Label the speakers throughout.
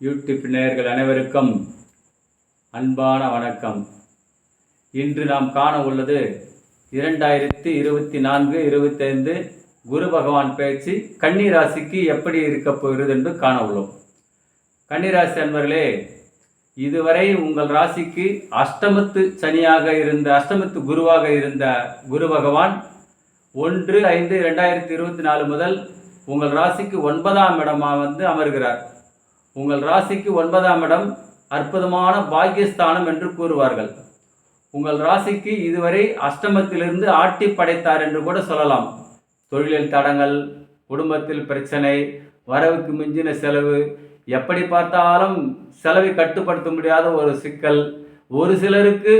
Speaker 1: YouTube நேயர்கள் அனைவருக்கும் அன்பான வணக்கம். இன்று நாம் காண உள்ளது இரண்டாயிரத்தி இருபத்தி நான்கு இருபத்தைந்து குரு பகவான் பேச்சு கன்னி ராசிக்கு எப்படி இருக்கப் போகிறது என்று காண உள்ளோம். கன்னிராசி அன்பர்களே இதுவரை உங்கள் ராசிக்கு அஷ்டமத்து சனியாக இருந்த அஷ்டமத்து குருவாக இருந்த குரு பகவான் ஒன்று ஐந்து ரெண்டாயிரத்தி இருபத்தி நாலு முதல் உங்கள் ராசிக்கு ஒன்பதாம் இடமாக வந்து அமர்கிறார். உங்கள் ராசிக்கு ஒன்பதாம் இடம் அற்புதமான பாக்கியஸ்தானம் என்று கூறுவார்கள். உங்கள் ராசிக்கு இதுவரை அஷ்டமத்திலிருந்து ஆட்டி படைத்தார் என்று கூட சொல்லலாம். தொழிலில் தடங்கள் குடும்பத்தில் பிரச்சனை வரவுக்கு மிஞ்சின செலவு எப்படி பார்த்தாலும் செலவை கட்டுப்படுத்த முடியாத ஒரு சிக்கல் ஒரு சிலருக்கு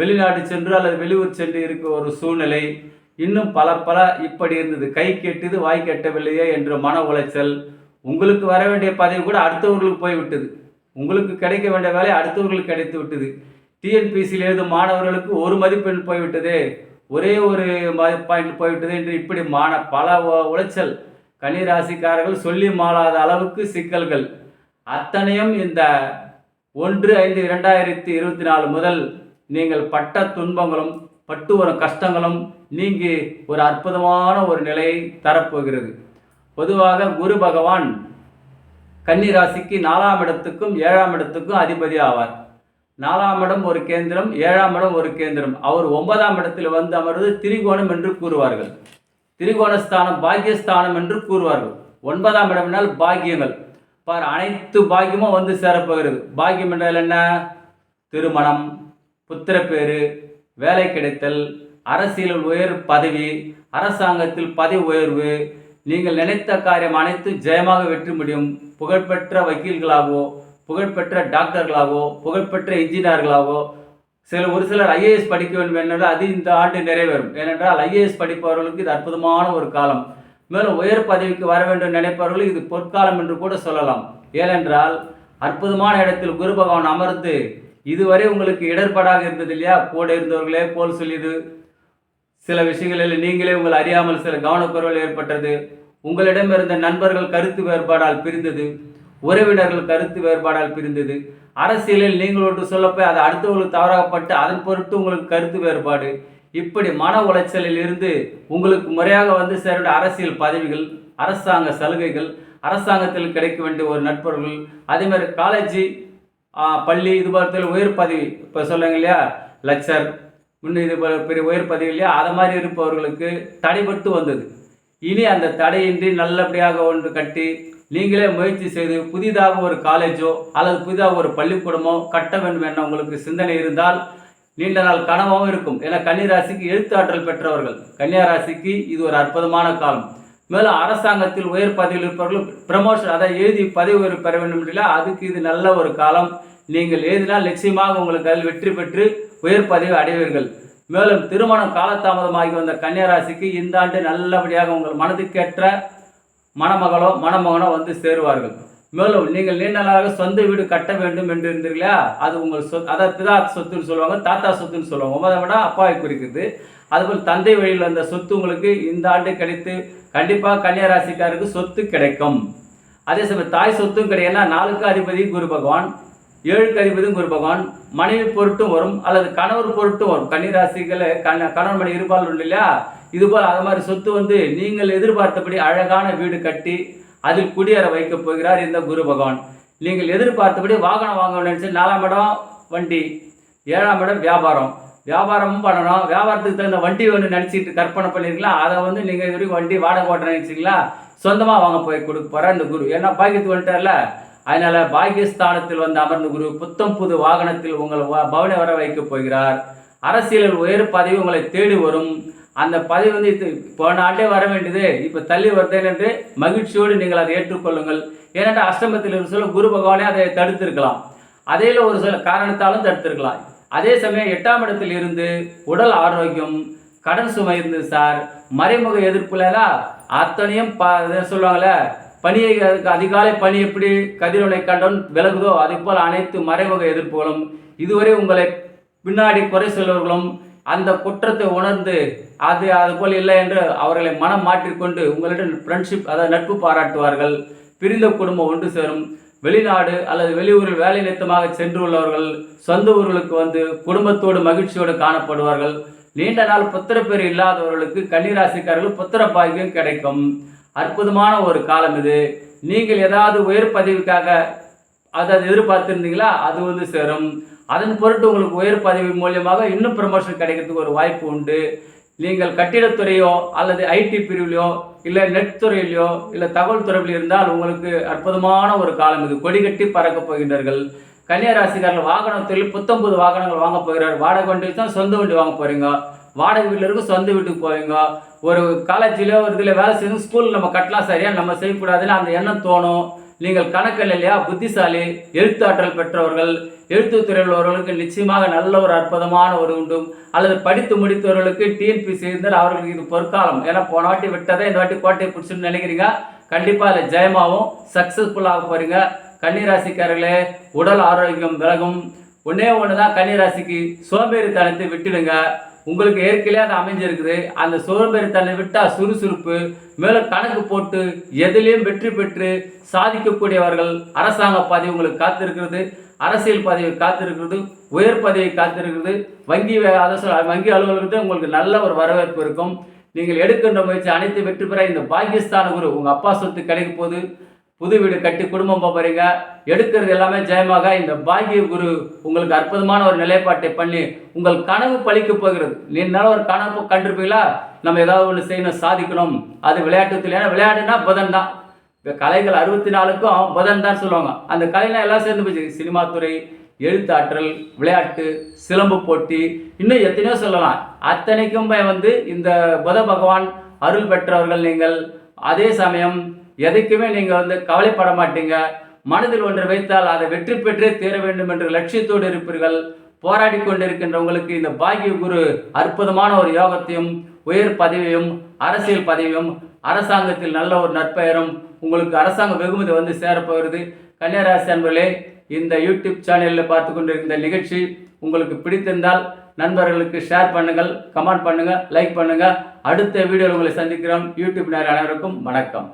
Speaker 1: வெளிநாடு சென்று அல்லது வெளியூர் சென்று இருக்க ஒரு சூழ்நிலை இன்னும் பல பல இப்படி இருந்தது. கை கெட்டது வாய் கெட்டவில்லையே என்ற மன உளைச்சல் உங்களுக்கு வர வேண்டிய பதவி கூட அடுத்தவர்களுக்கு போய்விட்டது உங்களுக்கு கிடைக்க வேண்டிய வேலை அடுத்தவர்களுக்கு கிடைத்து விட்டது. டிஎன்பிசியில் எழுதும் மாணவர்களுக்கு ஒரு மதிப்பெண் போய்விட்டது ஒரே ஒரு பாயிண்ட் போய்விட்டது என்று இப்படி மாண பல உளைச்சல். கன்னிராசிக்காரர்கள் சொல்லி மாளாத அளவுக்கு சிக்கல்கள். அத்தனையும் இந்த ஒன்று ஐந்து இரண்டாயிரத்தி இருபத்தி நாலு முதல் நீங்கள் பட்ட துன்பங்களும் பட்டு வரும் கஷ்டங்களும் நீங்கி ஒரு அற்புதமான ஒரு நிலையை தரப்போகிறது. பொதுவாக குரு பகவான் கன்னி ராசிக்கு நாலாம் இடத்துக்கும் ஏழாம் இடத்துக்கும் அதிபதி ஆவார். நாலாம் இடம் ஒரு கேந்திரம் ஏழாம் இடம் ஒரு கேந்திரம். அவர் ஒன்பதாம் இடத்தில் வந்து அமர்வது திரிகோணம் என்று கூறுவார்கள். திரிகோணஸ்தானம் பாக்கியஸ்தானம் என்று கூறுவார்கள். ஒன்பதாம் இடம் என்றால் பாக்கியங்கள். பார் அனைத்து பாக்கியமும் வந்து சேரப்போகிறது. பாக்கியம் என்றால் என்ன? திருமணம் புத்திரப்பேறு வேலை கிடைத்தல் அரசியலில் உயர் பதவி அரசாங்கத்தில் பதவி உயர்வு நீங்கள் நினைத்த காரியம் அனைத்து ஜெயமாக வெற்றி முடியும். புகழ்பெற்ற வக்கீல்களாகவோ புகழ்பெற்ற டாக்டர்களாகவோ புகழ்பெற்ற இன்ஜினியர்களாகவோ சில ஒரு சிலர் ஐஏஎஸ் படிக்க வேண்டும் என்றால் அது இந்த ஆண்டு நிறைவேறும். ஏனென்றால் ஐஏஎஸ் படிப்பவர்களுக்கு இது அற்புதமான ஒரு காலம். மேலும் உயர் பதவிக்கு வர வேண்டும் நினைப்பவர்களுக்கு இது பொற்காலம் என்று கூட சொல்லலாம். ஏனென்றால் அற்புதமான இடத்தில் குரு பகவான் அமர்ந்து இதுவரை உங்களுக்கு இடர்பாடாக இருந்தது இல்லையா? கூட இருந்தவர்களே போல் சொல்லியது சில விஷயங்களில் நீங்களே உங்கள் அறியாமல் சில கவனக்குறைவுகள் ஏற்பட்டது. உங்களிடம் இருந்த நண்பர்கள் கருத்து வேறுபாடால் பிரிந்தது. உறவினர்கள் கருத்து வேறுபாடால் பிரிந்தது. அரசியலில் நீங்கள் ஒன்று சொல்லப்போய் அது அடுத்தவர்களுக்கு தவறாகப்பட்டு அதன் பொருட்டு உங்களுக்கு கருத்து வேறுபாடு. இப்படி மன உளைச்சலில் இருந்து உங்களுக்கு முறையாக வந்து சேருடைய அரசியல் பதவிகள் அரசாங்க சலுகைகள் அரசாங்கத்தில் கிடைக்க வேண்டிய ஒரு நட்பர்கள் அதேமாதிரி காலேஜ் பள்ளி இது போல உயர் பதவி இப்போ சொல்லுங்க இல்லையா? லெக்சர் இன்னும் இது பெரிய உயர் பதவி இல்லையா? அதை மாதிரி இருப்பவர்களுக்கு தடைபட்டு வந்தது. இனி அந்த தடையின்றி நல்லபடியாக ஒன்று கட்டி நீங்களே முயற்சி செய்து புதிதாக ஒரு காலேஜோ அல்லது புதிதாக ஒரு பள்ளிக்கூடமோ கட்ட வேண்டும் என உங்களுக்கு சிந்தனை இருந்தால் நீண்ட நாள் கனவாகவும் இருக்கும். ஏன்னா கன்னிராசிக்கு எழுத்தாற்றல் பெற்றவர்கள். கன்னியா ராசிக்கு இது ஒரு அற்புதமான காலம். மேலும் அரசாங்கத்தில் உயர் பதவியில் இருப்பவர்கள் ப்ரமோஷன் அதை எழுதி பதவி உயர்வு பெற வேண்டும் என்றால் அதுக்கு இது நல்ல ஒரு காலம். நீங்கள் எழுதினால் நிச்சயமாக உங்களுக்கு அதில் வெற்றி பெற்று உயர் பதவி அடைவீர்கள். மேலும் திருமணம் காலதாமதமாகி வந்த கன்னியராசிக்கு இந்த ஆண்டு நல்லபடியாக உங்கள் மனதுக்கேற்ற மணமகளோ மணமகனோ வந்து சேருவார்கள். மேலும் நீங்கள் நீண்ட நாளாக சொந்த வீடு கட்ட வேண்டும் என்று இருந்தீர்களா அது உங்கள் சொத் அதாவது பிதா சொத்துன்னு சொல்லுவாங்க தாத்தா சொத்துன்னு சொல்லுவாங்க. ஒன்பதை விட அப்பாவை குறிக்குது. அதுபோல் தந்தை வழியில் வந்த சொத்து உங்களுக்கு இந்த ஆண்டு கிடைத்து கண்டிப்பாக கன்னியராசிக்காருக்கு சொத்து கிடைக்கும். அதே சமயம் தாய் சொத்தும் கிடையாதுன்னா நாளுக்கு அதிபதி குரு பகவான். ஏழு கதிபதியும் குரு பகவான் மனைவி பொருட்டும் வரும் அல்லது கணவர் பொருட்டும் வரும். கன்னிராசிகளை கண கணவன் மனைவி இருபால் உண்டு இல்லையா? இதுபோல் அது மாதிரி சொத்து வந்து நீங்கள் எதிர்பார்த்தபடி அழகான வீடு கட்டி அதில் குடியேற வைக்கப் போகிறார் இந்த குரு பகவான். நீங்கள் எதிர்பார்த்தபடி வாகனம் வாங்க நினச்சி நாலாம் இடம் வண்டி ஏழாம் இடம் வியாபாரம். வியாபாரமும் பண்ணணும். வியாபாரத்துக்கு தகுந்த வண்டி ஒன்று நினச்சிட்டு கற்பனை பண்ணிருக்கீங்களா? அதை வந்து நீங்கள் இது வரைக்கும் வண்டி வாடகை ஓட்டுறேன்னு நினச்சிங்களா சொந்தமாக வாங்க போய் கொடுக்க போகிற இந்த குரு. ஏன்னா பாக்கியத்து வந்துட்டார்ல. அதனால பாகிஸ்தானத்தில் வந்து அமர்ந்த குரு புத்தம் புது வாகனத்தில் உங்கள் வ- பவனை வர வைக்கப் போகிறார். அரசியலில் உயர் பதவி உங்களை தேடி வரும். அந்த பதவி வந்து இது போன ஆண்டே வர வேண்டியது. இப்போ தள்ளி வருதேன் என்று மகிழ்ச்சியோடு நீங்கள் அதை ஏற்றுக்கொள்ளுங்கள். ஏனென்றால் அஷ்டமத்தில் ஒரு சில குரு பகவானே அதை தடுத்திருக்கலாம். அதையில் ஒரு சில காரணத்தாலும் தடுத்திருக்கலாம். அதே சமயம் எட்டாம் இடத்தில் இருந்து உடல் ஆரோக்கியம் கடன் சுமை இருந்தது சார். மறைமுக எதிர்ப்புலாம் அத்தனையும் ப இதை சொல்லுவாங்கள்ல பணியை அதிகாலை பணி எப்படி கதிரவனை கண்டவன் விலகுதோ அதே போல் அனைத்து மறைமுக எதிர்ப்புகளும் இதுவரை உங்களை பின்னாடி குறை சொல்பவர்களும் அந்த குற்றத்தை உணர்ந்து அது அதுபோல் இல்லை என்று அவர்களை மனம் மாற்றிக்கொண்டு உங்களிடம் ஃப்ரெண்ட்ஷிப் அதாவது நட்பு பாராட்டுவார்கள். பிரிந்த குடும்பம் ஒன்று சேரும். வெளிநாடு அல்லது வெளியூரில் வேலை நிறுத்தமாக சென்று உள்ளவர்கள் சொந்த ஊர்களுக்கு வந்து குடும்பத்தோடு மகிழ்ச்சியோடு காணப்படுவார்கள். நீண்ட நாள் புத்திரப்பேர் இல்லாதவர்களுக்கு கன்னிராசிக்காரர்கள் புத்திர பாகியம் கிடைக்கும். அற்புதமான ஒரு காலம் இது. நீங்கள் ஏதாவது உயர் பதவிக்காக அதை எதிர்பார்த்துருந்தீங்களா? அது வந்து சேரும். அதன் பொருட்டு உங்களுக்கு உயர் பதவி மூலியமாக இன்னும் ப்ரமோஷன் கிடைக்கிறதுக்கு ஒரு வாய்ப்பு உண்டு. நீங்கள் கட்டிடத்துறையோ அல்லது ஐடி பிரிவிலையோ இல்லை நெட் துறையிலையோ இல்லை தகவல் துறையில் இருந்தால் உங்களுக்கு அற்புதமான ஒரு காலம் இது. கொடி கட்டி பறக்கப் போகின்றார்கள். கன்னியராசிக்காரர்கள் வாகனத்தில் புத்தம்புது வாகனங்கள் வாங்க போகிறார். வாடகை வண்டி தான் சொந்த வண்டி வாங்க போகிறீங்க வாடகை வீட்டில் இருக்கும் சொந்த வீட்டுக்கு போவீங்க. ஒரு காலேஜிலோ ஒரு இதில் வேலை செய்யணும் ஸ்கூலில் நம்ம கட்டலாம் சரியா நம்ம செய்யக்கூடாதுன்னு அந்த எண்ணம் தோணும். நீங்கள் கணக்கில் இல்லையா? புத்திசாலி எழுத்தாற்றல் பெற்றவர்கள் எழுத்துத்துறையில் உள்ளவர்களுக்கு நிச்சயமாக நல்ல ஒரு அற்புதமான ஒரு உண்டு. அல்லது படித்து முடித்தவர்களுக்கு டிஎன்பிசி இருந்தால் அவர்களுக்கு இது பொற்காலம். ஏன்னா போன வாட்டி விட்டதை இந்த வாட்டி கோட்டையை பிடிச்சுன்னு நினைக்கிறீங்க. கண்டிப்பாக அதில் ஜெயமாகவும் சக்ஸஸ்ஃபுல்லாக போகிறீங்க கன்னிராசிக்காரர்களே உடல் ஆரோக்கியம் விலகும். ஒன்றே ஒன்று தான் கன்னிராசிக்கு சோம்பேறித்தனத்தை விட்டுடுங்க. உங்களுக்கு ஏற்கனவே அது அமைஞ்சிருக்குது. அந்த சோம்பேறித்தனை விட்டால் சுறுசுறுப்பு மேலும் கணக்கு போட்டு எதுலேயும் வெற்றி பெற்று சாதிக்கக்கூடியவர்கள் அரசாங்க பதவி உங்களுக்கு காத்திருக்கிறது அரசியல் பதவி காத்திருக்கிறது உயர் பதவி காத்திருக்கிறது. வங்கி அரசு அதை வங்கி அலுவலகத்தில் உங்களுக்கு நல்ல ஒரு வரவேற்பு இருக்கும். நீங்கள் எடுக்கின்ற முயற்சி அனைத்து வெற்றி பெற இந்த பாகிஸ்தான் குரு உங்கள் அப்பா சொத்து கிடைக்கும் போகுது. புது வீடு கட்டி குடும்பம் போகிறீங்க எடுக்கிறது எல்லாமே ஜெயமாக. இந்த பாக்கிய குரு உங்களுக்கு அற்புதமான ஒரு நிலைப்பாட்டை பண்ணி உங்கள் கனவு பழிக்க போகிறது. நீனால ஒரு கனவு கண்டிருப்பீங்களா? நம்ம ஏதாவது ஒன்று செய்யணும் சாதிக்கணும். அது விளையாட்டுத்தில் ஏன்னா விளையாட்டுனா புதன் தான். இப்போ கலைகள் அறுபத்தி நாலுக்கும் புதன் தான் சொல்லுவாங்க. அந்த கலைலாம் எல்லாம் சேர்ந்து போச்சு. சினிமா துறை எழுத்தாற்றல் விளையாட்டு சிலம்பு போட்டி இன்னும் எத்தனையோ சொல்லலாம். அத்தனைக்கும் வந்து இந்த புத பகவான் அருள் பெற்றவர்கள் நீங்கள். அதே சமயம் எதைக்குமே நீங்கள் வந்து கவலைப்பட மாட்டீங்க. மனதில் ஒன்று வைத்தால் அதை வெற்றி பெற்றே தீர வேண்டும் என்ற லட்சியத்தோடு இருப்பீர்கள். போராடி கொண்டிருக்கின்ற உங்களுக்கு இந்த பாக்கிய குரு அற்புதமான ஒரு யோகத்தையும் உயர் பதவியும் அரசியல் பதவியும் அரசாங்கத்தில் நல்ல ஒரு நற்பெயரும் உங்களுக்கு அரசாங்க வெகுமதி வந்து சேரப்போகிறது. கன்னியராசி அன்பர்களே இந்த யூடியூப் சேனலில் பார்த்து கொண்டிருக்கிற நிகழ்ச்சி உங்களுக்கு பிடித்திருந்தால் நண்பர்களுக்கு ஷேர் பண்ணுங்கள் கமெண்ட் பண்ணுங்கள் லைக் பண்ணுங்கள் அடுத்த வீடியோவில் உங்களை சந்திக்கிறோம். யூடியூப் நேர அனைவருக்கும் வணக்கம்.